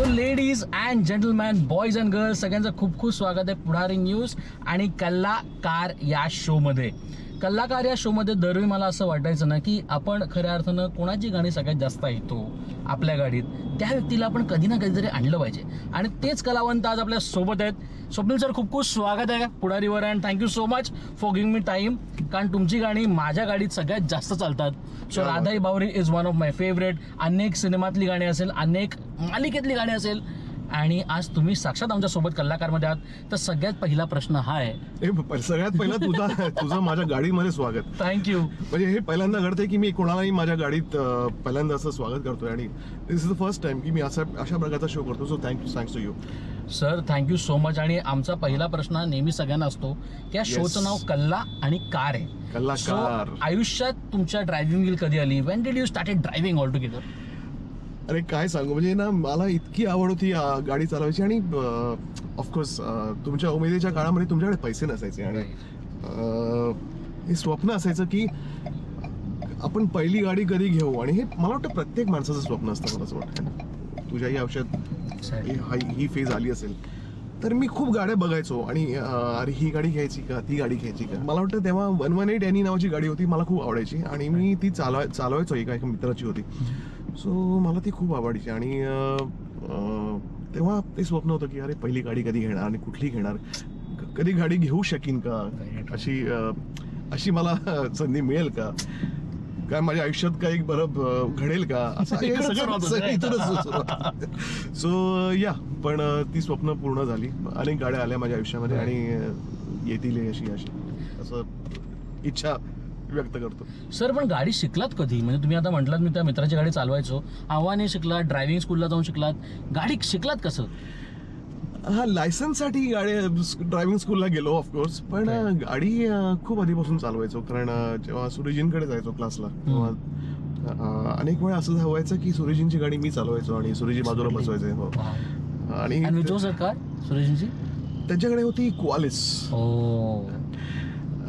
So ladies and gentleman boys and girls सगळ्यांचं खूप खूप स्वागत आहे पुढारी न्यूज आणि कल्ला कार या शोमध्ये कल्लाकार या शोमध्ये दरवेळी मला असं वाटायचं ना की आपण खऱ्या अर्थानं कोणाची गाणी सगळ्यात जास्त ऐकतो? आपल्या गाडीत. त्या व्यक्तीला आपण कधी ना कधीतरी आणलं पाहिजे. आणि तेच कलावंत आज आपल्यासोबत आहेत. स्वप्नील सर खूप खूप स्वागत आहे पुढारीवर and thank you so much for giving me time कारण तुमची गाणी माझ्या गाडीत सगळ्यात जास्त चालतात. So. Radhai Bawari is one of my favourite अनेक सिनेमातली गाणी असेल अनेक मालिकेतली गाणी असेल. आणि आज तुम्ही साक्षात आमच्यासोबत कलाकारमध्ये आहात. तर सगळ्यात पहिला प्रश्न हा आहे. हे सगळ्यात पहिलं तुझा तुझं माझ्या गाडीमध्ये स्वागत. थँक्यू म्हणजे हे पहिल्यांदा घडतंय की मी कोणालाही माझ्या गाडीत पहिल्यांदा असं स्वागत करतोय आणि this is the first time की मी असा अशा प्रकारचा शो करतो. So thank you thanks to you sir thank you so much आणि आमचा पहिला प्रश्न नेहमी सगळ्यांना असतो की या. शोचं नाव कल्ला आणि कार आहे. कल्लाकार. So, आयुष्यात तुमच्या ड्रायव्हिंग व्हील कधी आली? When did you started driving all together अरे काय सांगू? म्हणजे ना मला इतकी आवड होती गाडी चालवायची आणि ऑफकोर्स तुमच्या उमेदीच्या काळामध्ये तुमच्याकडे पैसे नसायचे. आणि हे स्वप्न असायचं की आपण पहिली गाडी कधी घेऊ? आणि हे मला वाटतं प्रत्येक माणसाचं स्वप्न असतं मला असं वाटतं. तुझ्याही आयुष्यात ही फेज आली असेल. तर मी खूप गाड्या बघायचो आणि अरे ही गाडी घ्यायची का? ती गाडी घ्यायची का? मला वाटतं तेव्हा वन वन एट एनी नावाची गाडी होती मला खूप आवडायची. आणि मी ती चालवाय चालवायचो एका एका मित्राची होती. सो मला ती खूप आवडायची आणि तेव्हा ते स्वप्न होतं की अरे पहिली गाडी कधी घेणार आणि कुठली घेणार? कधी गाडी घेऊ शकीन का? अशी अशी मला संधी मिळेल का? काय माझ्या आयुष्यात काही बरं घडेल का? असं सो या पण ती स्वप्न पूर्ण झाली. अनेक गाड्या आल्या माझ्या आयुष्यामध्ये आणि येतील अशी अशी. असं इच्छा व्यक्त करतो. सर पण गाडी शिकलात कधी? म्हणजे तुम्ही आता म्हटलात मी त्या मित्राची गाडी चालवायचो. आव्हाने शिकलात ड्रायव्हिंग स्कूलला जाऊन शिकलात. गाडी शिकलात कसं? हा लायसन्ससाठी गाडी ड्रायव्हिंग स्कूलला गेलो ऑफकोर्स पण गाडी खूप आधीपासून चालवायचो. कारण जेव्हा सुरेजींकडे जायचो क्लासला तेव्हा अनेक वेळा असं व्हायचं की सुरेजींची गाडी मी चालवायचो आणि सुरेजी बाजूला बसवायचे. हो. आणि त्यांच्याकडे होती क्वालिस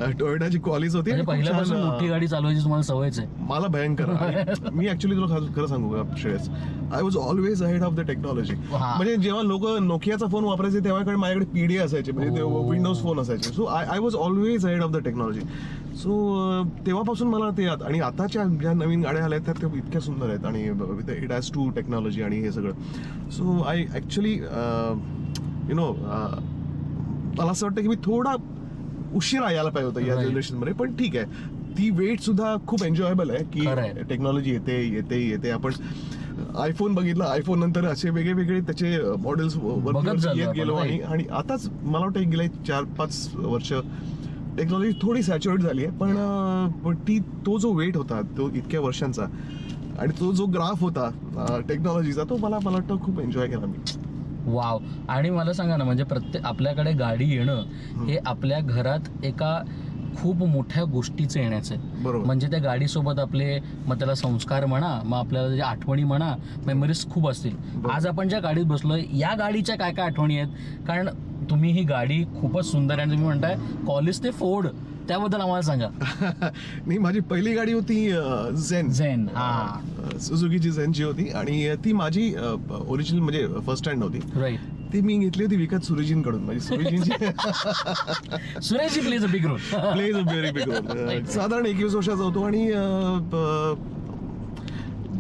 टोयोटाची क्वालिस होती. म्हणजे आणि खूप पहिल्यापासून छान, मोठी गाडी चालवायची तुम्हाला सवयच आहे. मला भयंकर. आणि मी ऍक्च्युली तुला खरं- खरं सांगू का Shreyas? I was always ahead of the technology हा. म्हणजे जेव्हा लोक नोकियाचा फोन वापरायचे तेव्हाकडे माझ्याकडे पीडी असायचे म्हणजे ते. विंडोज फोन असायचे. So I I was always ahead of the technology so तेव्हापासून मला ते आत- आणि आताच्या ज्या नवीन गाड्या आल्या आहेत त्या त्या इतक्या सुंदर आहेत. आणि इट हॅज टू टेक्नॉलॉजी आणि हे सगळं. So I actually you know मला असं वाटतं की मी थोडा उशिरा यायला पाहिजे होतं या. जनरेशनमध्ये. पण ठीक आहे. ती वेट सुद्धा खूप एन्जॉयबल आहे. की टेक्नॉलॉजी येते येते येते. आपण आयफोन बघितला आयफोन नंतर असे वेगळे वेगळे त्याचे मॉडेल्स येत गेलो आणि आताच मला वाटतं गेले चार पाच वर्ष टेक्नॉलॉजी थोडी सॅच्युरेट झाली आहे. पण ती तो जो वेट होता तो इतक्या वर्षांचा आणि तो जो ग्राफ होता टेक्नॉलॉजीचा तो मला मला वाटतं खूप एन्जॉय केला मी. वाव. आणि मला सांगा ना म्हणजे प्रत्येक आपल्याकडे गाडी येणं हे आपल्या घरात एका खूप मोठ्या गोष्टीचं येण्याचं आहे. बरोबर. म्हणजे त्या गाडीसोबत आपले मग त्याला संस्कार म्हणा मग आपल्याला ज्या आठवणी म्हणा मेमरीज खूप असतील. आज आपण ज्या गाडीत बसलोय या गाडीच्या काय काय आठवणी आहेत? कारण तुम्ही ही गाडी खूपच सुंदर आहे. आणि तुम्ही म्हणताय कॉलेज ते फोर्ड त्याबद्दल आम्हाला सांगा. नाही माझी पहिली गाडी होती झेन झेन हा. सुझुकीची झेनची होती आणि ती माझी ओरिजिनल म्हणजे फर्स्ट हँड होती. राईट ती मी घेतली होती विकत सुरेजींकडून. म्हणजे सुरेजींची Sureshji plays a big role plays a very big role साधारण एकवीस वर्षाचा होतो आणि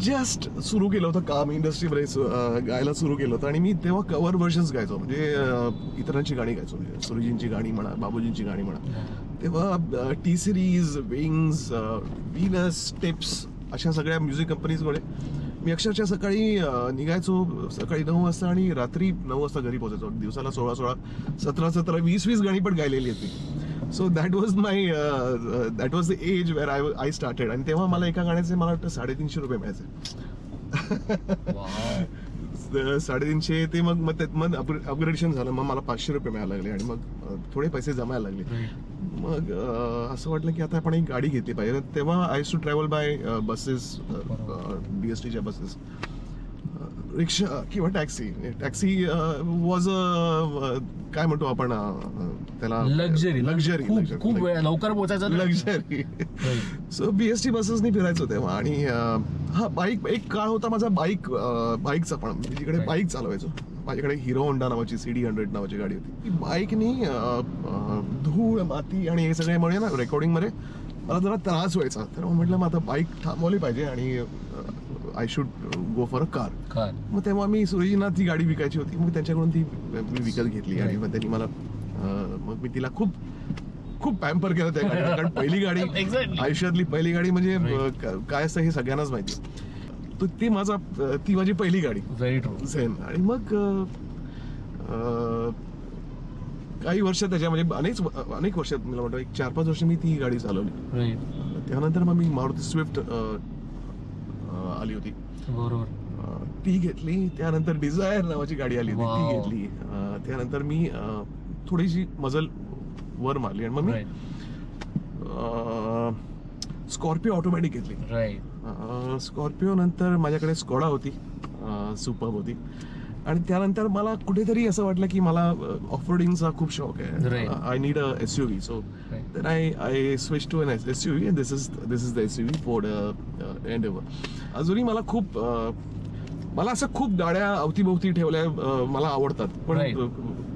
जस्ट सुरू केलं होतं काम इंडस्ट्रीमध्ये गायला सुरू केलं होतं आणि मी तेव्हा कव्हर वर्जन्स गायचो. म्हणजे इतरांची गाणी गायचो. म्हणजे सुरेजींची गाणी म्हणा बाबूजींची गाणी म्हणा. तेव्हा T series Wings Venus Tips अशा सगळ्या म्युझिक कंपनीजमुळे मी अक्षरशः सकाळी निघायचो सकाळी नऊ वाजता आणि रात्री नऊ वाजता घरी पोहोचायचो. दिवसाला सोळा सोळा सतरा सतरा वीस वीस गाणी पण गायलेली होती. So that was my that was the age where I I started आणि तेव्हा मला एका गाण्याचे मला वाटतं साडेतीनशे रुपये मिळायचे. साडेतीनशे ते मग मग त्यात मग अपग्रेडेशन झालं. मग मला पाचशे रुपये मिळायला लागले आणि मग थोडे पैसे जमायला लागले. मग असं वाटलं की आता आपण एक गाडी घेतली पाहिजे. तेव्हा I to travel by buses बरोबर. डी एस टीच्या बसेस रिक्षा किंवा टॅक्सी. टॅक्सी वॉज अ काय म्हणतो आपण त्याला लक्झरी लक्झरी खूप लवकर पोहोचायचं लक्झरी सो बीएसटी बसेसनी फिरायचो तेव्हा आणि हा बाईक एक काळ होता माझा बाईक बाईकचा पण. मी जिकडे. बाईक चालवायचो माझ्याकडे हिरो होंडा नावाची सी डी हंड्रेड नावाची गाडी होती. ती बाईकनी धूळ माती आणि हे सगळ्यामुळे ना रेकॉर्डिंगमध्ये मला जरा त्रास व्हायचा. तर मग म्हटलं मग आता बाईक थांबवली पाहिजे आणि I should go for a car मग तेव्हा मी सुरेशना ती गाडी विकायची होती मग त्यांच्याकडून ती मी विकत घेतली आणि मग त्यांनी मला मग मी तिला खूप खूप पॅम्पर केलं त्या गाडीला. कारण पहिली गाडी. आयुष्यातली पहिली गाडी म्हणजे काय असतं हे सगळ्यांनाच माहिती. तर ती माझा ती माझी पहिली गाडी. व्हेरी ट्रू झेन आणि मग काही वर्ष त्याच्यामध्ये अनेक अनेक वर्ष मला वाटतं एक चार पाच वर्ष मी ती गाडी चालवली. त्यानंतर मग मी मारुती स्विफ्ट आली होती. बरोबर. अं, ती घेतली त्यानंतर डिझायर नावाची गाडी आली होती ती Wow. घेतली. अं, त्यानंतर मी अं, थोडीशी मजल वर मारली आणि मग मी राईट स्कॉर्पिओ ऑटोमॅटिक घेतली. राईट स्कॉर्पिओ नंतर माझ्याकडे स्कॉडा होती सुपर होती. आणि त्यानंतर मला कुठेतरी असं वाटलं की मला ऑफ रोडिंगचा खूप शौक आहे. I need a S U V so Right. then I I switched to an SUV and this is this is the SUV Ford uh, uh, Endeavor. अजूनही मला खूप मला असं खूप गाड्या अवतीभोवती ठेवल्या मला आवडतात पण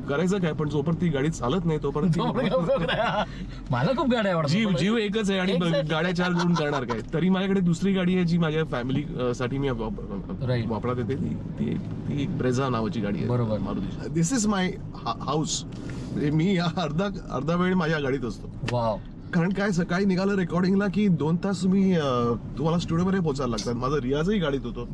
करायचं काय? पण जोपर्यंत ती गाडी चालत नाही तोपर्यंत ती- मला खूप गाड्या आवडतात. जीव जीव एकच आहे आणि. गाड्या चार करून करणार काय? तरी माझ्याकडे दुसरी गाडी आहे जी माझ्या फॅमिली साठी मी. वापरत येते. ती ती एक ब्रेझा नावाची गाडी आहे. बरोबर. Maruti. This is my house म्हणजे मी या अर्धा अर्धा वेळ माझ्या गाडीत असतो. वाव कारण काय सकाळी निघालं रेकॉर्डिंगला की दोन तास तुम्ही अं, तुम्हाला स्टुडिओमध्ये पोहोचायला लागतात. माझा रियाजही गाडीत होतो.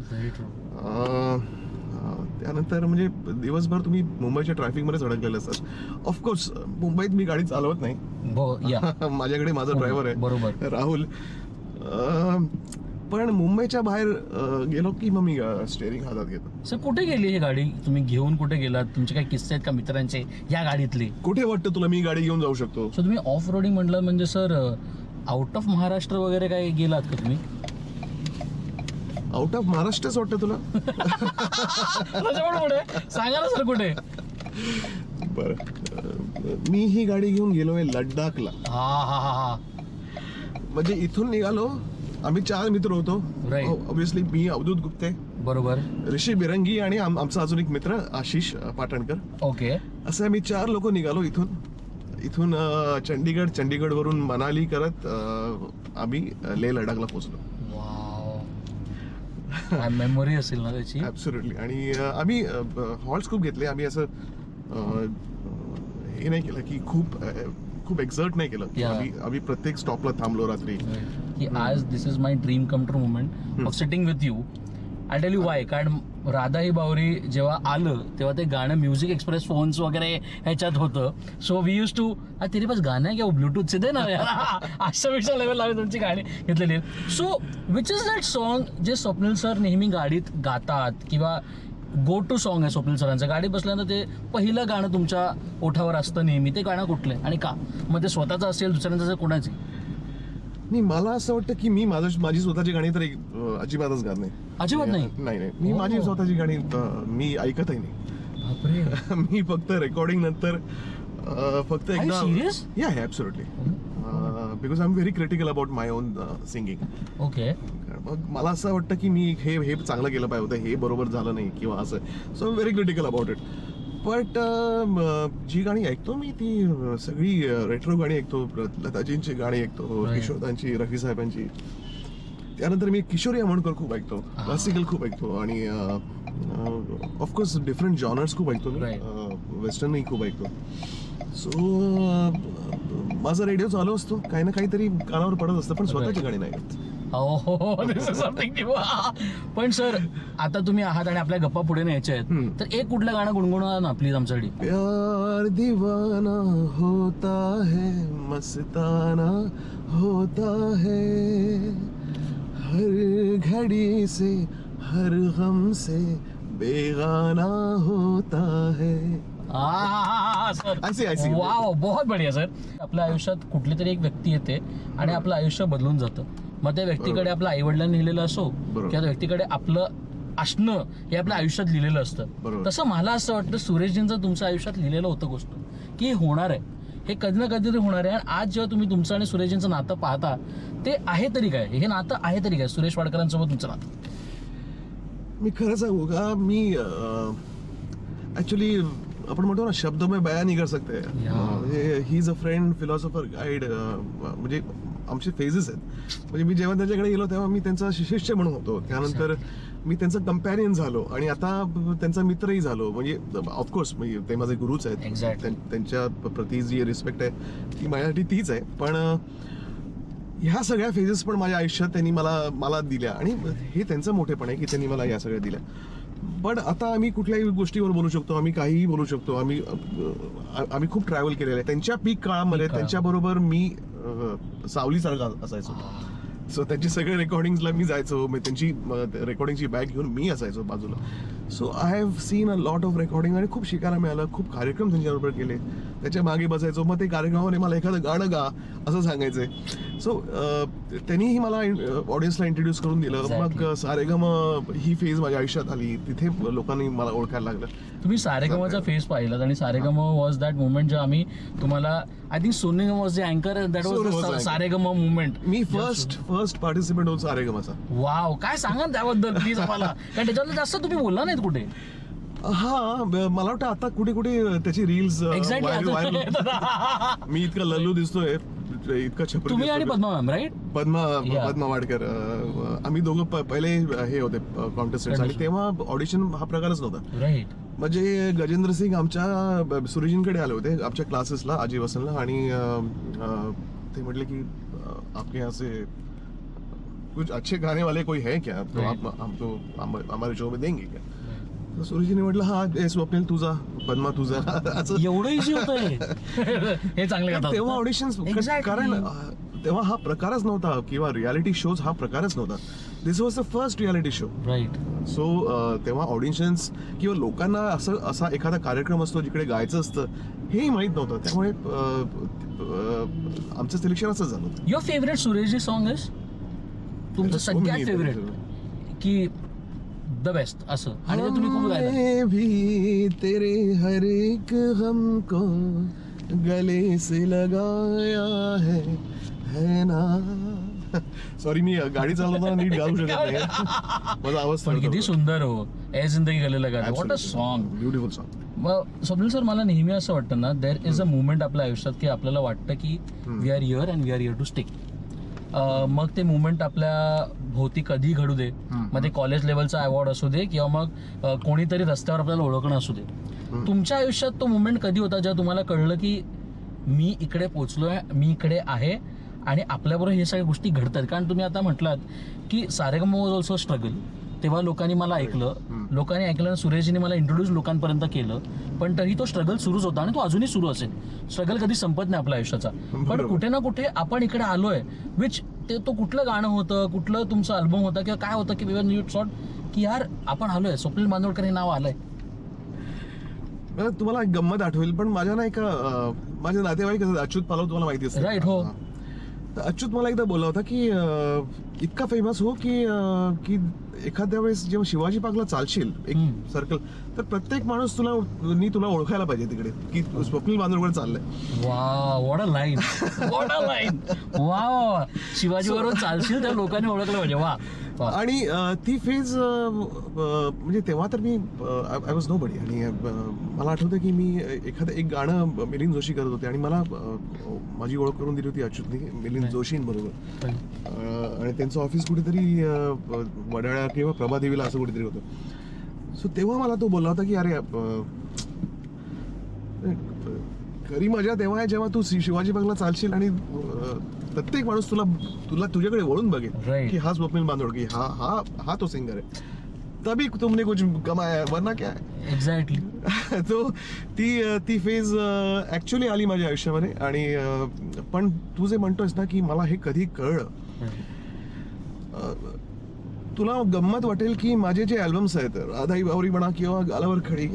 त्यानंतर म्हणजे दिवसभर तुम्ही मुंबईच्या ट्रॅफिकमध्येच अडकलेले असतात. ऑफकोर्स मुंबईत मी गाडी चालवत नाही. हो या. माझ्याकडे माझा ड्रायव्हर आहे. बरोबर. राहुल. पण मुंबईच्या बाहेर गेलो की मग मी स्टेअरिंग हातात घेतो. सर कुठे गेली ही गाडी? तुम्ही घेऊन कुठे गेलात? तुमचे काही किस्से आहेत का मित्रांचे? या गाडीतले. कुठे वाटतं तुला मी गाडी घेऊन जाऊ शकतो? सो तुम्ही ऑफ रोडिंग म्हटलं म्हणजे सर आउट ऑफ महाराष्ट्र वगैरे काही गेलात का तुम्ही? आउट ऑफ महाराष्ट्रच वाटतं तुला? त्याच्यामुळे पुढे सांगा ना सर कुठे? बरं. मी ही गाडी घेऊन गेलोय लडाखला. हा हा हा हा. म्हणजे इथून निघालो. आम्ही चार मित्र होतो. Right. ऑब्विसली मी अवधूत गुप्ते. बरोबर. ऋषी बिरंगी आणि आम- आमचा अजून एक मित्र आशिष अ, पाटणकर. ओके. असं आम्ही चार लोक निघालो इथून. इथून अ, चंडीगड चंडीगड वरून मनाली करत अ, आम्ही अ, लेह लडाखला पोहोचलो. मेमोरी असेल ना त्याची. ऍब्सोल्युटली आणि आम्ही हॉल्स खूप घेतले. आम्ही असं हे नाही केलं की खूप खूप एक्झर्ट नाही केलं. आम्ही आम्ही प्रत्येक स्टॉपला थांबलो रात्री. की आज this is my dream come true moment of sitting with you I tell you why कारण राधा ही बावरी जेव्हा आलं तेव्हा ते गाणं म्युझिक एक्सप्रेस फोन्स वगैरे ह्याच्यात होतं. सो वी यूज टू तेरे पास गाणं आहे किंवा ब्लूटूथचे दे ना अशा विषय लेवल आम्ही तुमची गाणी घेतलेली. So which is that song जे स्वप्नील सर नेहमी गाडीत गातात किंवा गो टू सॉन्ग आहे स्वप्नील सरांचं. गाडीत बसल्यानंतर ते पहिलं गाणं तुमच्या ओठावर असतं नेहमी. ते गाणं कुठलं आहे? आणि का? मग ते स्वतःचं असेल दुसऱ्यांचं असेल कोणाचे नाही मला असं वाटतं की मी माझं माझी स्वतःची गाणी तर एक, अ, अजिबातच गात नाही. अजिबात नाही? नाही नाही. मी Oh. माझी स्वतःची गाणी अ, मी ऐकतही नाही. बापरे. मी फक्त रेकॉर्डिंग नंतर अ, फक्त you एकदा serious? Yeah absolutely because I am very critical about my own singing okay मग मला असं वाटतं की मी हे हे चांगलं केलं पाहिजे होतं. हे बरोबर झालं नाही किंवा असं. So very critical about it but जी गाणी ऐकतो मी ती सगळी रेट्रो गाणी ऐकतो लताजींची गाणी ऐकतो. किशोरदांची रफी साहेबांची त्यानंतर मी किशोरी आमोणकर खूप ऐकतो. क्लासिकल खूप ऐकतो आणि ऑफकोर्स डिफरंट जॉनर्स खूप ऐकतो मी. वेस्टर्नही खूप ऐकतो सो माझा रेडिओ चालू असतो काही ना काहीतरी कानावर पडत असतं पण स्वतःची. गाणी नाही ऐकत हो दिस इज समथिंग न्यू पण सर आता तुम्ही आहात आणि आपल्या गप्पा पुढे न्यायच्या आहेत. तर एक कुठलं गाणं गुणगुणा ना प्लीज आमच्यासाठी? प्यार दीवाना होता है मस्ताना होता है। हर घड़ी से हर गम से बेगाना होता है। सर. वाव बहुत बढिया सर आपल्या आयुष्यात कुठली तरी एक व्यक्ती येते आणि आपलं आयुष्य बदलून जातं. मग त्या व्यक्तीकडे बरोबर. आपल्या आई वडिलांनी लिहिलेलं असो. किंवा त्या व्यक्तीकडे आपलं असणं हे आपल्या आयुष्यात लिहिलेलं असतं. तसं मला असं वाटतं सुरेशजींचं तुमच्या आयुष्यात लिहिलेलं होतं गोष्ट की हे होणार आहे हे कधी ना कधीतरी होणार आहे आणि आज जेव्हा तुम्ही तुमचं आणि सुरेशजींचं नातं पाहता ते आहे तरी काय हे नातं आहे तरी काय सुरेश वाडकरांसोबत तुमचं नातं मी खरं सांगू का मी ऍक्च्युली आपण म्हणतो ना शब्द में बया नाही कर सकते. He is a friend philosopher guide म्हणजे आमचे फेजेस आहेत. म्हणजे मी जेव्हा त्यांच्याकडे गेलो तेव्हा मी त्यांचा शिष्य म्हणून होतो. त्यानंतर मी त्यांचं कंपॅरियन झालो आणि आता त्यांचा मित्रही झालो. म्हणजे ऑफकोर्स ते माझे गुरुच आहेत. त्यांच्या प्रती जी रिस्पेक्ट आहे ती माझ्यासाठी तीच आहे. पण ह्या सगळ्या फेजेस पण माझ्या आयुष्यात त्यांनी मला मला दिल्या. आणि हे त्यांचं मोठेपण आहे की त्यांनी मला या सगळ्या दिल्या. पण आता आम्ही कुठल्याही गोष्टीवर बोलू शकतो आम्ही काहीही बोलू शकतो. आम्ही आम्ही खूप ट्रॅव्हल केलेलं आहे. त्यांच्या पीक काळामध्ये. त्यांच्याबरोबर मी सावलीसारखा असायचो. सो त्यांची सगळे रेकॉर्डिंगला मी जायचो. मग त्यांची रेकॉर्डिंगची बॅग घेऊन मी असायचो बाजूला. So I have seen a lot of recording आणि खूप शिकायला मिळालं. खूप कार्यक्रम त्यांच्याबरोबर केले. त्याच्यामागे बसायचो. मग ते कार्यक्रमामध्ये मला एखादं गाणं गा असं सांगायचंय सो त्यांनीही मला ऑडियन्सला इंट्रोड्यूस करून दिलं. मग. सारेगम ही फेज माझ्या आयुष्यात आली. तिथे लोकांनी मला ओळखायला लागलं. तुम्ही सारेगमाचा फेस पाहिलात आणि सारेगम वॉज दॅट मुवमेंट जे आम्ही तुम्हाला I think Sony was the अँकर दॅट वॉज. सारेगम मुवमेंट मी फर्स्ट फर्स्ट पार्टिसिपेंट होतो सारेगमाचा वाव काय सांगा ना त्याबद्दल प्लीज आम्हाला? कारण त्याच्याबद्दल जास्त तुम्ही बोलला नाहीत कुठे? हा ब- मला वाटतं आता कुठे कुठे त्याची रील्स मी इतका लल्लू दिसतोय इतका छपरी तुम्ही आणि दिसतोय. Padma ma'am right Padma Yeah. Padma Wadkar अं, आम्ही दोघं प- पहिले हे होते कॉन्टेस्टंट आणि. तेव्हा ऑडिशन हा प्रकारच नव्हता. राईट म्हणजे गजेंद्र सिंग आमच्या ब- सुरेजींकडे आले होते आमच्या क्लासेसला आजी वसनला आणि अं, अं, ते म्हटले की अं, आपके यहाँ से कुछ अच्छे गाने वाले कोई है क्या? तो. आप हम- हमारे शो में देंगे क्या? तर सुरेजीने म्हटलं हा ए स्वप्नील तुझा पद्मा तुझा असं एवढं इझी होतं हे. हे चांगले पण तेव्हा ऑडिशन. कारण तेव्हा हा प्रकारच नव्हता किंवा रियालिटी शोज हा प्रकारच नव्हता. This was the first reality show right so तेव्हा ऑडिशन्स किंवा लोकांना असं असा एखादा कार्यक्रम असतो जिकडे गायचं असतं हेही माहीत नव्हतं. त्यामुळे आमचं सिलेक्शन असंच झालं. Your favourite Sureshji song is तुमचं सगळ्यात फेवरेट की द बेस्ट असं. आणि ते तुम्ही खूप गायला. भी तेरे हर एक हमको गले से लगाया है है ना? सॉरी मी गाडी चालवताना नीट गाऊ शकत नाही. माझा आवाज पण किती सुंदर हो. ए जिंदगी गले लगा. What a song beautiful song मग स्वप्नील सर मला नेहमी असं वाटतं ना देर इज अ मुवमेंट आपल्या आयुष्यात की आपल्याला वाटतं की we are here and we are here to stick मग ते मुवमेंट आपल्या भोवती कधी घडू दे. मग ते कॉलेज लेवलचा अवॉर्ड असू दे किंवा मग कोणीतरी रस्त्यावर आपल्याला ओळखणं असू दे. तुमच्या आयुष्यात तो मुवमेंट कधी होता जेव्हा तुम्हाला कळलं की मी इकडे पोचलोय मी इकडे आहे आणि आपल्याबरोबर हे सगळ्या गोष्टी घडतात? कारण तुम्ही आता म्हटलात की सारेगम वॉज ऑल्सो स्ट्रगल तेव्हा लोकांनी मला ऐकलं. लोकांनी ऐकलं सुरेशजीने मला इंट्रोड्यूस लोकांपर्यंत केलं. पण तरी तो स्ट्रगल सुरूच होता आणि तो अजूनही सुरू असेल. स्ट्रगल कधी संपत नाही आपल्या आयुष्याचा. पण. कुठे ना कुठे आपण इकडे आलोय विच ते तो कुठलं गाणं होतं कुठलं तुमचं अल्बम होतं किंवा काय होतं की विवन यू शॉट की यार आपण आलोय. स्वप्नील बांदोडकर हे नाव आलंय. तुम्हाला एक गंमत आठवेल पण माझ्या ना एका अं, माझे नातेवाईक अच्युत पालव तुम्हाला माहिती असेल. Right, हो. तर अच्युत मला एकदा बोलला होता की इतका फेमस हो की की एखाद्या वेळेस जेव्हा शिवाजी पार्कला चालशील एक. सर्कल तर प्रत्येक माणूस तुला नी तुला ओळखायला पाहिजे तिकडे की स्वप्नील बांदोडकर चाललंय. वा what a line what a line वा वा शिवाजी बरोबर चालशील त्या लोकांनी ओळखलं पाहिजे. वा. आणि ती फेज म्हणजे तेव्हा तर मी आय वॉज नो बडी आणि मला आठवतं की मी एखादं एक गाणं मिलिंद जोशी करत होते. आणि मला माझी ओळख करून दिली होती अच्युतनी मिलिंद जोशींबरोबर आणि त्यांचं ऑफिस कुठेतरी अं, वडाळ्या किंवा प्रभादेवीला असं कुठेतरी होतं. सो तेव्हा मला तो बोलला होता की अरे खरी मजा तेव्हा आहे जेव्हा तू शिवाजी बागला चालशील आणि प्रत्येक माणूस तुला तुला तुझ्याकडे वळून बघेल. की हा स्वप्नील बांदोड की हा हा हा तो सिंगर है तभी तुमने कुछ कमाया वरना क्या है? एक्झॅक्टली तो ती ती फेज ऍक्च्युली आली माझ्या आयुष्यामध्ये आणि पण तू जे म्हणतोयस ना की मला हे कधी कळलं. तुला गंमत वाटेल की माझे जे अल्बम्स आहेत राधाई बावरी म्हणा किंवा गालावर खडी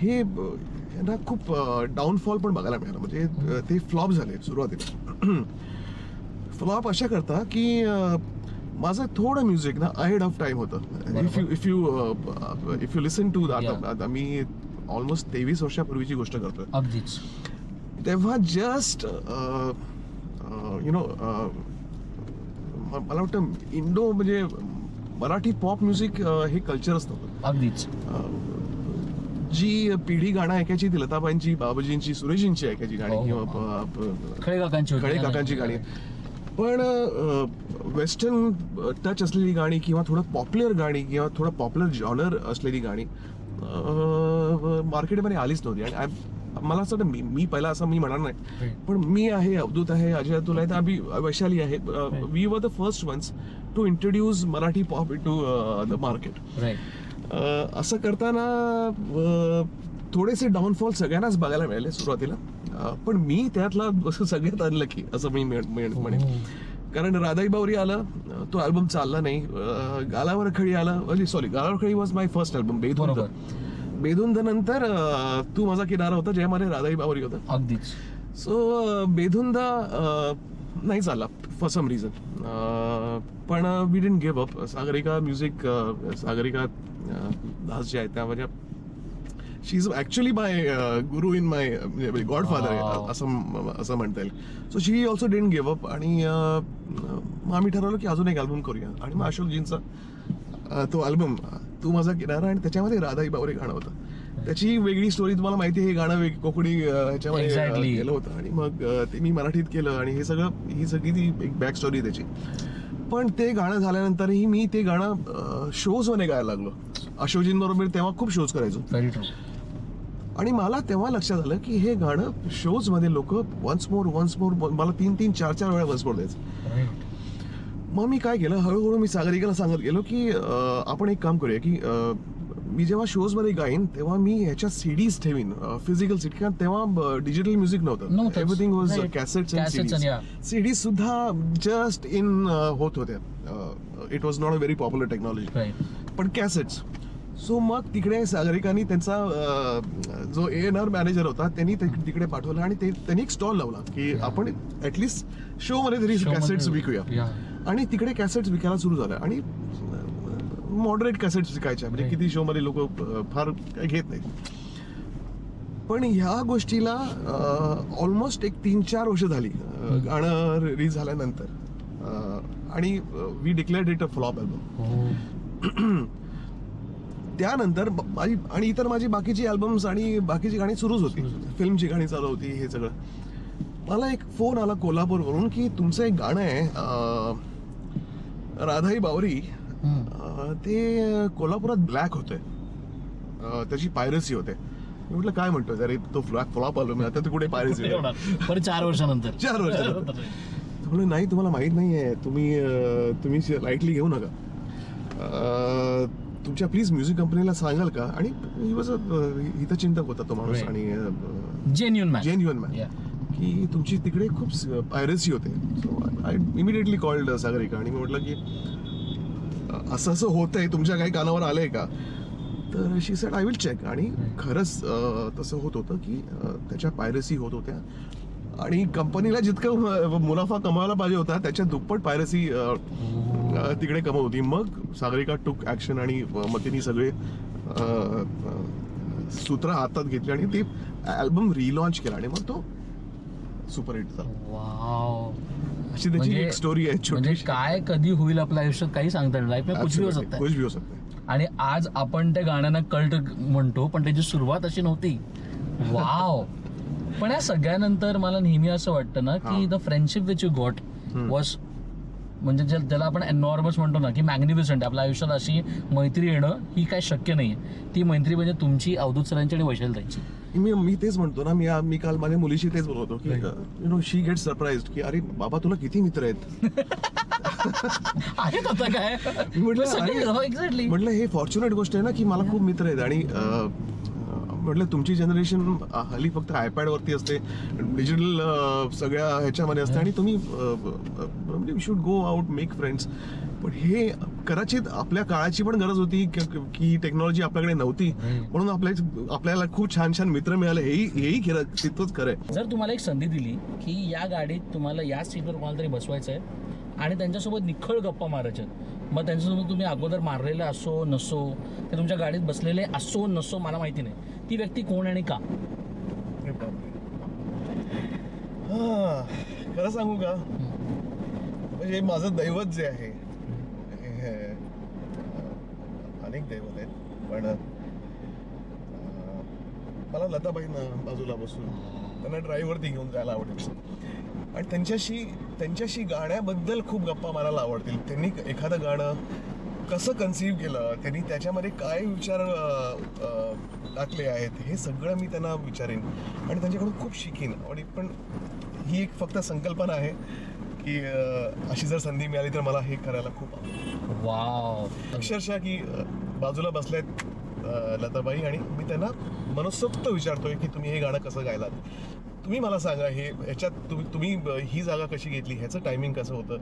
हे यांना खूप डाऊनफॉल पण बघायला मिळाला. म्हणजे ते फ्लॉप झाले सुरुवातीला. फ्लॉप अशा करता की माझं थोडं म्युझिक ना अहेड ऑफ टाइम होतं. If you if you if you listen to. आता आता मी ऑलमोस्ट तेवीस वर्षापूर्वीची गोष्ट करतोय. अगदीच. तेव्हा जस्ट यु नो मला वाटतं इंडो म्हणजे मराठी पॉप म्युझिक हे कल्चरच नव्हतं अगदीच. जी पिढी गाणं ऐकायची ती लताबाईंची बाबाजींची सुरेशजींची ऐकायची गाणी हो, किंवा हो. खळे काकांची खळे काकांची गाणी. पण वेस्टर्न टच असलेली गाणी किंवा थोडं पॉप्युलर गाणी किंवा थोडं पॉप्युलर जॉनर असलेली गाणी मार्केटमध्ये आलीच नव्हती. आणि मला असं वाटतं मी मी पहिला असं मी म्हणणार नाही. पण मी आहे अवधूत आहे अजय अतुल आहे आम्ही वैशाली आहे we were the first ones to introduce Marathi pop into the market असं करताना अ, थोडेसे डाऊनफॉल सगळ्यांनाच बघायला मिळाले सुरुवातीला. अ, पण मी त्यातला सगळ्यात अनलकी असं मी म्हण- म्हण- म्हणेन. कारण राधाई बावरी आलं अ, तो अल्बम चालला नाही. गालावर खळी आलं. सॉरी गालावर खळी was my first album Bedhund. Bedhund नंतर तू माझा किनारा होता ज्यामध्ये राधाई बावरी होता. अगदीच. सो बेधुंद नाही चालला. फॉर सम रिझन पण we didn't give up Sagarika music Sagarika अ, दास जे आहेत त्या माझ्या शी is actually my Guru in my godfather Wow. असं असं म्हणता येईल. So she also didn't give up आणि अ, मग आम्ही ठरवलं की अजून एक अल्बम करूया. आणि मग अशोकजींचा तो अल्बम तू माझा किनारा आणि त्याच्यामध्ये राधाई बावरे गाणं होतं. त्याची वेगळी स्टोरी तुम्हाला माहिती आहे हे गाणं वेग- कोकणी अ, ह्याच्यामध्ये अ, Exactly. केलं होतं. आणि मग अ, ते मी मराठीत केलं आणि हे सगळं ही सगळी ती एक बॅक स्टोरी त्याची. पण ते गाणं झाल्यानंतरही मी ते गाणं शोजमध्ये गायला लागलो. अशोकजींबरोबर तेव्हा खूप शोज करायचो. व्हेरी ट्रू आणि मला तेव्हा लक्षात आलं की हे गाणं शोजमध्ये लोक वन्स मोर वन्स मोर मला तीन तीन चार चार वेळा वन्स मोर द्यायचं. मग मी काय केलं? हळूहळू मी सागरिकाला सांगत गेलो की अं, आपण एक काम करूया की अं, मी जेव्हा शोजमध्ये गाईन तेव्हा मी ह्याच्या सीडीज ठेवीन फिजिकल सीडी कारण तेव्हा डिजिटल म्युझिक नव्हतं. Everything was. कॅसेट्स. सीडीज सुद्धा जस्ट इन होत होत्या. It was not a very popular technology पण कॅसेट्स सो मग तिकडे सागरिकांनी त्यांचा जो ए एन आर मॅनेजर होता त्यांनी तिकडे पाठवलं आणि ते त्यांनी एक स्टॉल लावला की आपण ऍटलिस्ट शो मध्ये तरी कॅसेट्स विकूया. आणि तिकडे कॅसेट्स विकायला सुरू झाल्या आणि मॉडरेट कॅसेट्स विकायच्या म्हणजे. किती शो मध्ये लोक फार काही घेत नाहीत. पण ह्या गोष्टीला ऑलमोस्ट एक तीन चार वर्ष झाली. गाणं रिलीज झाल्यानंतर. आणि we declared it a flop album त्यानंतर ब- माझी आणि इतर माझी बाकीची अल्बम्स आणि बाकीची गाणी सुरूच होती. फिल्मची गाणी चालू होती हे सगळं. मला एक फोन आला कोल्हापूरवरून की तुमचं एक गाणं आहे राधाई बावरी अं, ते कोल्हापुरात ब्लॅक होतंय अं, त्याची पायरसी होते. मी म्हटलं काय म्हणतोय? अरे तो फ्लॅक फ्लॉप आलो मी आता ते कुठे पायरसी पर चार वर्षानंतर. चार वर्षानंतर. म्हणलं नाही तुम्हाला माहीत नाहीये. तुम्ही अं, तुम्ही लाईटली घेऊ नका. अं, तुमच्या प्लीज म्युझिक कंपनीला सांगाल का? आणि ही वॉज हितचिंतक होता तो माणूस Right. आणि जेन्युन मॅन जेन्युअन मॅन की तुमची तिकडे खूप पायरसी होते. So I immediately called Sagarika आणि मी म्हटलं की असं असं होतं आहे तुमच्या काही कानावर आलंय का? तर she said I will check आणि खरंच तसं होत होतं की त्याच्या पायरसी होत होत्या. आणि कंपनीला जितकं मुनाफा कमवायला पाहिजे होता त्याच्या दुप्पट पायरसी तिकडे कमवती होती. मग सागरिका टूक ऍक्शन आणि अं, मग तिने सगळे सूत्र हातात घेतली आणि ते अल्बम रिलॉन्च केला. आणि मग तो सुपरहिट झाला. वाव अशी त्याची एक स्टोरी आहे म्हणजे छोटी काय कधी होईल आपल्या आयुष्यात काही सांगता येणार लाईफ कुछ भी हो सकता है कुछ भी हो सकता है आणि आज आपण त्या गाण्यांना कल्ट म्हणतो पण त्याची सुरुवात अशी नव्हती. वाव. पण या सगळ्यानंतर मला नेहमी असं वाटतं ना की हा. The friendship which you got hmm. Was म्हणजे ज्या- ज्याला आपण एनॉर्मस म्हणतो ना की मॅग्निफिसंट आपल्या आयुष्यात अशी मैत्री येणं ही काय शक्य नाही ती मैत्री म्हणजे तुमची अवधूत सरांची आणि वैशाल ताईची मी मी तेच म्हणतो ना मी मी काल माझ्या मुलीशी तेच बोलत होतो की. You know she get surprise की अरे बाबा तुला किती मित्र आहेत? आहेत आता काय? मी म्हटलं सगळे- हो, एक्झॅक्टली म्हटलं हे फॉर्च्युनेट गोष्ट आहे ना की मला खूप मित्र आहेत आणि म्हटलं तुमची जनरेशन हल्ली फक्त आयपॅड वरती असते डिजिटल सगळ्या ह्याच्यामध्ये असते आणि तुम्ही should go out make friends पण हे कदाचित आपल्या काळाची पण गरज होती की टेक्नॉलॉजी आपल्याकडे नव्हती. म्हणून आपल्या आपल्याला खूप छान छान मित्र मिळाले. हेही हेही खरं तितकंच खरं आहे. जर तुम्हाला एक संधी दिली की या गाडीत तुम्हाला या सीटवर कोणाला तरी बसवायचं आहे आणि त्यांच्यासोबत निखळ गप्पा मारायच्या मग त्यांच्यासोबत तुम्ही अगोदर मारलेले असो नसो ते तुमच्या गाडीत बसलेले असो नसो मला माहिती नाही. ती व्यक्ती कोण आणि का? खरं सांगू का? म्हणजे माझं दैवत जे आहे हे, अं, अनेक दैवत आहेत. पण मला लताबाईंना बाजूला बसून त्यांना ड्राईव्हवरती घेऊन जायला आवडेल. आणि त्यांच्याशी त्यांच्याशी गाण्याबद्दल खूप गप्पा मारायला आवडतील. त्यांनी एखादं गाणं कसं कन्सिव्ह केलं त्यांनी त्याच्यामध्ये काय विचार टाकले आहेत हे सगळं मी त्यांना विचारेन. आणि त्यांच्याकडून खूप शिकीन. आणि पण ही एक फक्त संकल्पना आहे की अशी जर संधी मिळाली तर मला हे करायला खूप आवडेल. वाव. अक्षरशः की बाजूला बसल्यात लताबाई आणि मी त्यांना मनसोक्त विचारतोय की तुम्ही हे गाणं कसं गायलात? तुम्ही मला सांगा हे ह्याच्यात तुम्ही तुम्ही ब- ही जागा कशी घेतली? ह्याचं टायमिंग कसं होतं?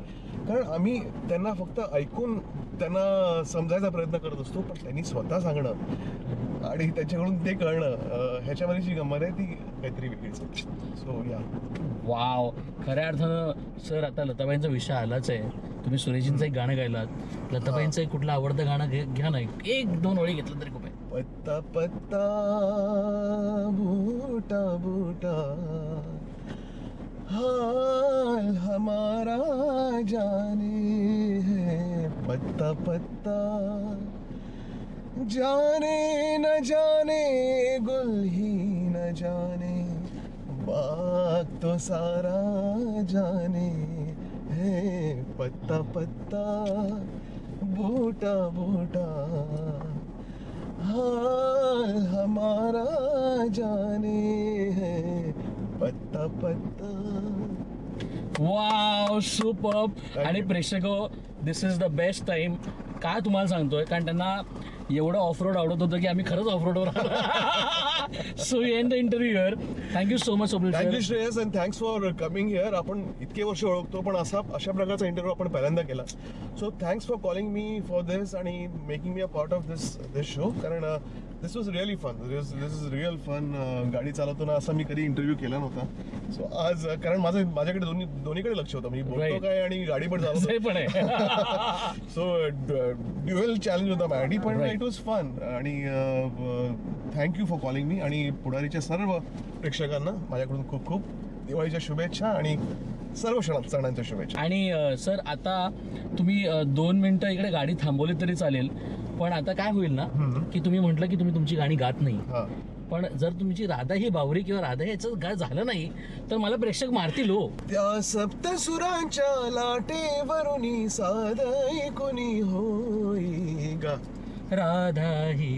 कारण आम्ही त्यांना फक्त ऐकून त्यांना समजायचा प्रयत्न करत असतो पण त्यांनी स्वतः सांगणं आणि त्यांच्याकडून ते कळणं ह्याच्यामध्ये जी गंमत आहे. ती काहीतरी सो या वाव खऱ्या अर्थानं सर आता लताबाईंचा विषय आलाच आहे. तुम्ही सुरेशजींचं एक गाणं गायलात. लताबाईंचं एक कुठलं आवडतं गाणं घे- घ्या ना. एक- एक दोन ओळी घेतलं तरी खूप आहे. पत्ता पत्ता बूटा बूटा. हाल हमारा जाने है। पत्ता पत्ता. जाने न जाने गुल ही जाने बाग तो सारा जाने। है पत्ता पत्ता बूटा बूटा हाल हमारा जाने है। पत्ता पत्ता। Wow super. आणि प्रेक्षक this is the best time काय तुम्हाला सांगतोय? कारण त्यांना एवढं ऑफ रोड आवडत होतं की आम्ही खरंच ऑफ रोडवर so and the interview your thank you so much thank you Shreyas and thanks for coming here आपण इतके वर्ष ओळखतो पण असा अशा प्रकारचा इंटरव्ह्यू आपण पहिल्यांदा केला. So thanks for calling me for this आणि making me a part of this this show कारण this was really fun this is real fun गाडी चालवताना असा मी कधी इंटरव्ह्यू केला नव्हता. सो आज uh, कारण माझं माझ्याकडे दोन्ही दोन्हीकडे लक्ष होतं. मी बोलतो Right. काय आणि गाडी पण चालवतो. पण आहे. सो ड्युएल चॅलेंज होता. मॅडी पण. इट वॉज फन आणि thank you for calling me आणि पुढारीच्या सर्व प्रेक्षकांना माझ्याकडून खूप खूप दिवाळीच्या शुभेच्छा आणि सर्व सणा सणांच्या शुभेच्छा. आणि सर आता तुम्ही दोन मिनिटं इकडे गाडी थांबवली तरी चालेल. पण आता काय होईल ना. की तुम्ही म्हटलं की तुम्ही तुमची गाणी गात नाही. हा. पण जर तुमची राधा ही बावरी किंवा राधा ह्याचं गा झालं नाही तर मला प्रेक्षक मारतील हो. त्या सप्तसुरांच्या लाटेवरुनी साध ऐकुनी होई गा राधा ही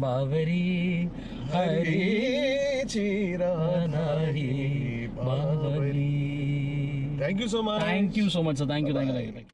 बावरी हरी हरीची राधा ही बावरी. Thank you so much thank you so much sir thank you thank you Bye.